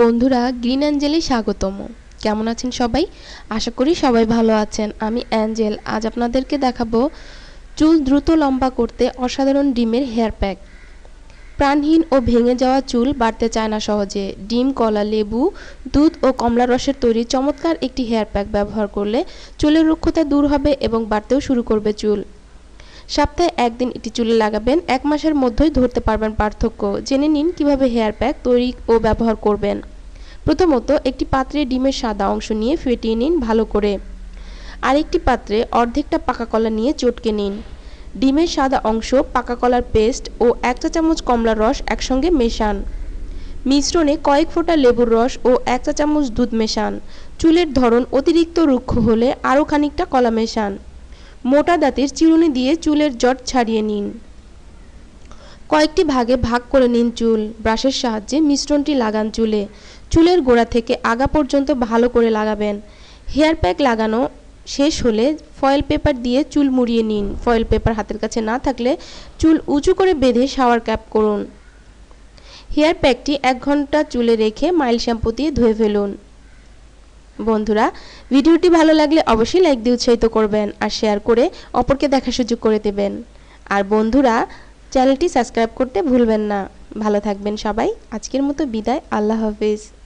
বন্ধুরা, গ্রিন অ্যাঞ্জেলে স্বাগতম। কেমন আছেন সবাই? আশা করি সবাই ভালো আছেন। আমি অ্যাঞ্জেল। আজ আপনাদেরকে দেখাবো চুল দ্রুত লম্বা করতে অসাধারণ ডিমের হেয়ার প্যাক। প্রাণহীন ও ভেঙে যাওয়া চুল বাড়তে চায় না সহজে। ডিম, কলা, লেবু, দুধ ও কমলা রসের তৈরি চমৎকার একটি হেয়ার প্যাক ব্যবহার করলে চুলের রুক্ষতা দূর হবে এবং বাড়তেও শুরু করবে চুল। সপ্তাহে একদিন এটি চুলে লাগাবেন, এক মাসের মধ্যেই ধরতে পারবেন পার্থক্য। জেনে নিন কীভাবে হেয়ার প্যাক তৈরি ও ব্যবহার করবেন। প্রথমত, একটি পাত্রে ডিমের সাদা অংশ নিয়ে ফেটিয়ে নিন ভালো করে। আরেকটি পাত্রে অর্ধেকটা পাকা কলা নিয়ে চটকে নিন। ডিমের সাদা অংশ, পাকা কলার পেস্ট ও এক চা চামচ কমলার রস একসঙ্গে মেশান। মিশ্রণে কয়েক ফোঁটা লেবুর রস ও এক চা চামচ দুধ মেশান। চুলের ধরন অতিরিক্ত রুক্ষ হলে আরও খানিকটা কলা মেশান। মোটা দাঁতের চিরুনি দিয়ে চুলের জট ছাড়িয়ে নিন। কয়েকটি ভাগে ভাগ করে নিন চুল। ব্রাশের সাহায্যে মিশ্রণটি লাগান চুলে। চুলের গোড়া থেকে আগা পর্যন্ত ভালো করে লাগাবেন। হেয়ার প্যাক লাগানো শেষ হলে ফয়েল পেপার দিয়ে চুল মুড়িয়ে নিন। ফয়েল পেপার হাতের কাছে না থাকলে চুল উঁচু করে বেঁধে শাওয়ার ক্যাপ করুন। হেয়ার প্যাকটি এক ঘণ্টা চুলে রেখে মাইল শ্যাম্পু দিয়ে ধুয়ে ফেলুন। বন্ধুরা, ভিডিওটি ভালো লাগলে অবশ্যই লাইক দিয়ে উৎসাহিত করবেন আর শেয়ার করে অপরকে দেখার সুযোগ করে দেবেন। আর বন্ধুরা, চ্যানেলটি সাবস্ক্রাইব করতে ভুলবেন না। ভালো থাকবেন সবাই। আজকের মতো বিদায়। আল্লাহ হাফিজ।